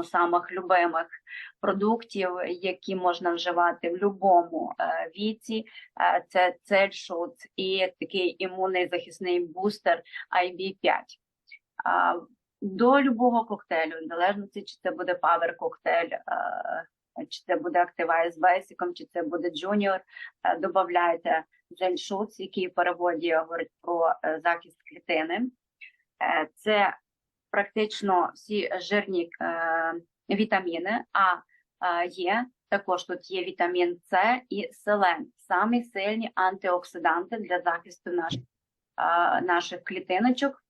одному самих любимих продуктів, які можна вживати в будь-якому е, віці. Е, Це цельшут і такий імунний захисний бустер IB5. До любого коктейлю, в залежності, чи це буде Power коктейль, е, чи це буде Activa з Basic, чи це буде Junior, е, додавайте зельшуц, який в переводі говорить про е, захист клітини. Е, Це практично всі жирні е, вітаміни, а е, є також тут є вітамін С і селен, самі сильні антиоксиданти для захисту наших, е, наших клітиночок,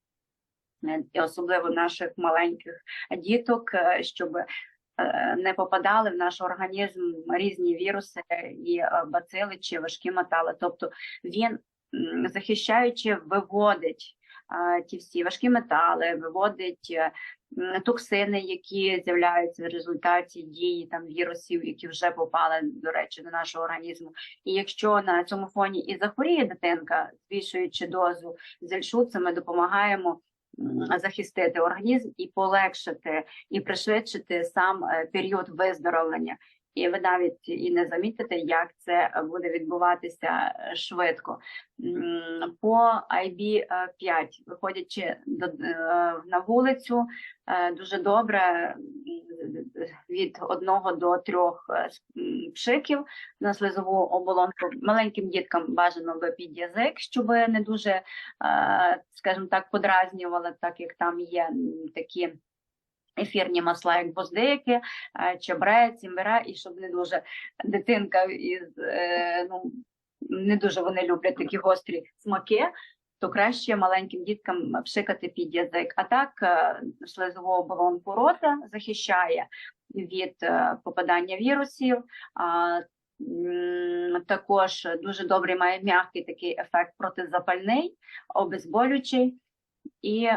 і особливо наших маленьких діток, щоб не попадали в наш організм різні віруси і бацили чи важкі метали. Тобто він захищаючи, виводить ті всі важкі метали, виводить е, токсини, які з'являються в результаті дії там вірусів, які вже попали, до речі, до нашого організму. І якщо на цьому фоні і захворіє дитинка, збільшуючи дозу зельшуцу, ми допомагаємо захистити організм і полегшити і пришвидшити сам е, період виздоровлення. І ви навіть і не замітите, як це буде відбуватися е, швидко. По IB5, виходячи е, на вулицю, е, дуже добре від одного до трьох е, пшиків на слизову оболонку. Маленьким діткам бажано би під язик, щоб не дуже, е, скажімо так, подразнювали, так як там є такі ефірні масла, як гвоздики, е, чебрець, імбира, і щоб не дуже дитинка із е, ну не дуже вони люблять такі гострі смаки. То краще маленьким діткам пшикати під язик. А так е, слизову оболонку рота захищає від попадання вірусів. Також дуже добрий має м'який такий ефект протизапальний, обезболюючий і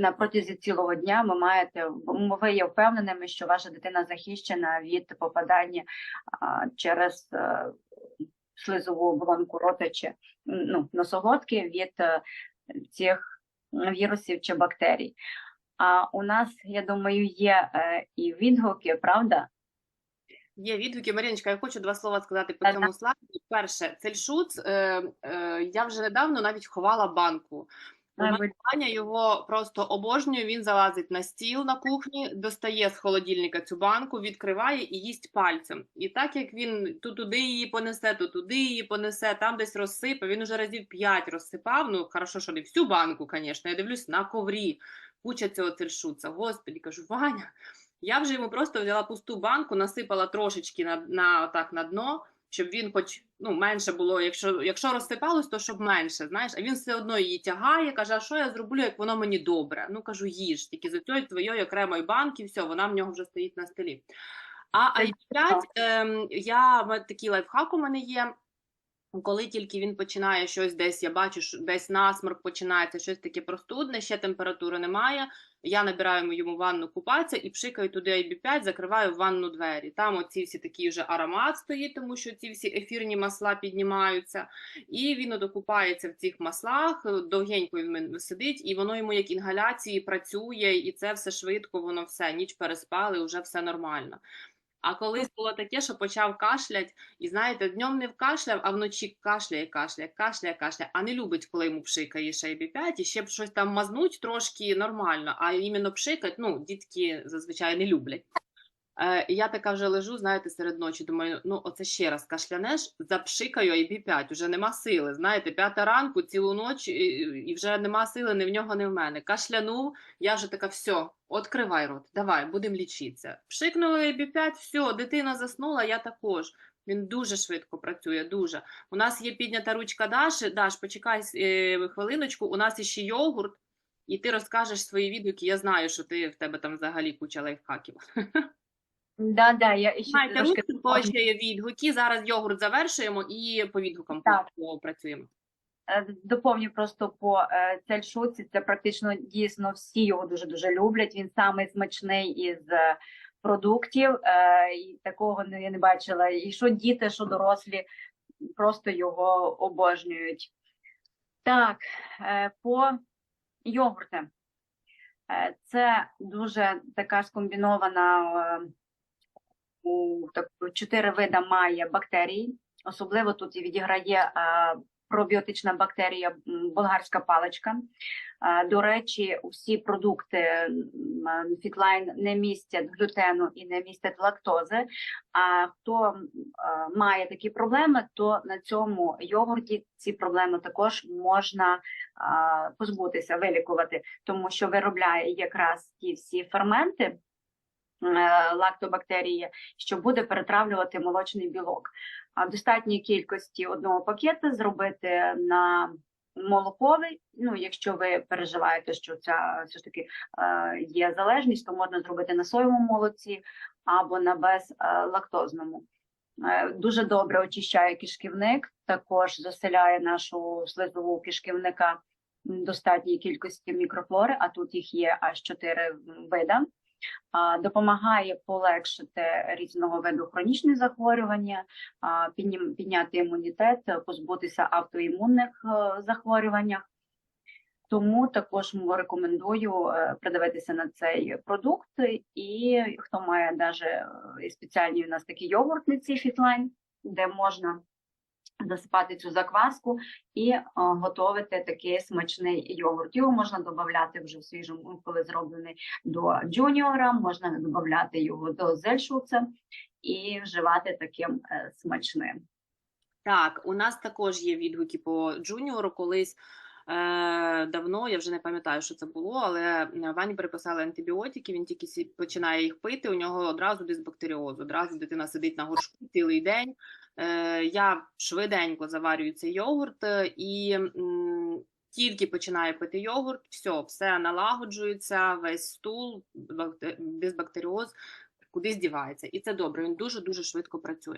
на протязі цілого дня ви маєте ви є впевненими, що ваша дитина захищена від попадання через е, слизову оболонку рота чи ну, носоглотки від е, цих вірусів чи бактерій. А у нас, я думаю, є е, і відгуки, правда? Є відгуки. Маріночка, я хочу два слова сказати по цьому слайді. Перше, цельшуц, е, е, я вже недавно навіть ховала банку. Аня його просто обожнює. Він залазить на стіл на кухні, достає з холодильника цю банку, відкриває і їсть пальцем. І так як він то туди її понесе, то туди її понесе, там десь розсипе. Він уже разів п'ять розсипав. Ну хорошо, що не всю банку, звісно. Я дивлюсь на коврі. Куча цього цельшуца. Господі, кажу, Ваня. Я вже йому просто взяла пусту банку, насипала трошечки на, на, так, на дно, щоб він хоч ну, менше було, якщо, якщо розсипалось, то щоб менше, знаєш, а він все одно її тягає, каже, а що я зроблю, як воно мені добре? Ну, кажу, їж, тільки з цією твоєї окремої банки, все, вона в нього вже стоїть на столі. А i5, ем, я, такий лайфхак у мене є, коли тільки він починає щось десь, я бачу, що десь насморк починається, щось таке простудне, ще температури немає. Я набираю йому ванну купатися і пшикаю туди IB5, закриваю в ванну двері. Там оці всі такі вже аромат стоїть, тому що ці всі ефірні масла піднімаються. І він докупається в цих маслах, довгенько він сидить, і воно йому як інгаляції працює, і це все швидко, воно все, ніч переспали, вже все нормально. А колись було таке, що почав кашлять, і знаєте, днем не вкашляв, а вночі кашляє, кашляє, кашляє, кашляє, а не любить, коли йому пшикаєш IB5, і ще б щось там мазнуть трошки нормально, а іменно пшикать, ну, дітки зазвичай не люблять. Е, і я така вже лежу, знаєте, серед ночі, думаю, ну оце ще раз кашлянеш, запшикаю IB5, вже нема сили, знаєте, п'ята ранку, цілу ніч, і, і вже нема сили ні в нього, ні в мене. Кашлянув, я вже така, все, відкривай рот, давай, будемо лічитися. Пшикнули IB5, все, дитина заснула, я також. Він дуже швидко працює, дуже. У нас є піднята ручка Даші. Даш, почекай е, хвилиночку, у нас іще йогурт, і ти розкажеш свої відгуки. Я знаю, що ти в тебе там взагалі куча лайфхаків. Да, да, я ще Знаєте, трошки ручку ще відгуки. Зараз йогурт завершуємо і по відгукам Так. працюємо. Е, Доповню просто по е, цельшуці. Це практично дійсно всі його дуже дуже люблять. Він самий смачний із е, продуктів. І такого я не бачила. І що діти, що дорослі просто його обожнюють. Так, по йогуртам. Це дуже така скомбінована у так, чотири вида має бактерій. Особливо тут відіграє пробіотична бактерія болгарська паличка. До речі, усі продукти Фітлайн не містять глютену і не містять лактози. А хто має такі проблеми, то на цьому йогурті ці проблеми також можна позбутися, вилікувати, тому що виробляє якраз ті всі ферменти. Е, Лактобактерії, що буде перетравлювати молочний білок. А в достатній кількості одного пакета зробити на молоковий. Ну, якщо ви переживаєте, що ця все ж таки е, є залежність, то можна зробити на соєвому молоці або на безлактозному. Е, Дуже добре очищає кишківник, також заселяє нашу слизову кишківника достатній кількості мікрофлори, а тут їх є аж чотири вида. Допомагає полегшити різного виду хронічні захворювання, підняти імунітет, позбутися автоімунних е, захворюваннях. Тому також рекомендую е, придивитися на цей продукт. І хто має навіть спеціальні у нас такі йогуртниці Фітлайн, де можна засипати цю закваску і е, готувати такий смачний йогурт. Його можна додати вже в свіжому, коли зроблений до джуніора, можна додати його до зельшуца і вживати таким е, смачним. Так, у нас також є відгуки по джуніору. Колись е, давно, я вже не пам'ятаю, що це було, але Вані переписали антибіотики, він тільки починає їх пити, у нього одразу дисбактеріоз, одразу дитина сидить на горшку цілий день. Е, я швиденько заварюю цей йогурт е, і тільки починаю пити йогурт, все, все налагоджується, весь стул, бакте- дисбактеріоз кудись дівається. І це добре, він дуже-дуже швидко працює.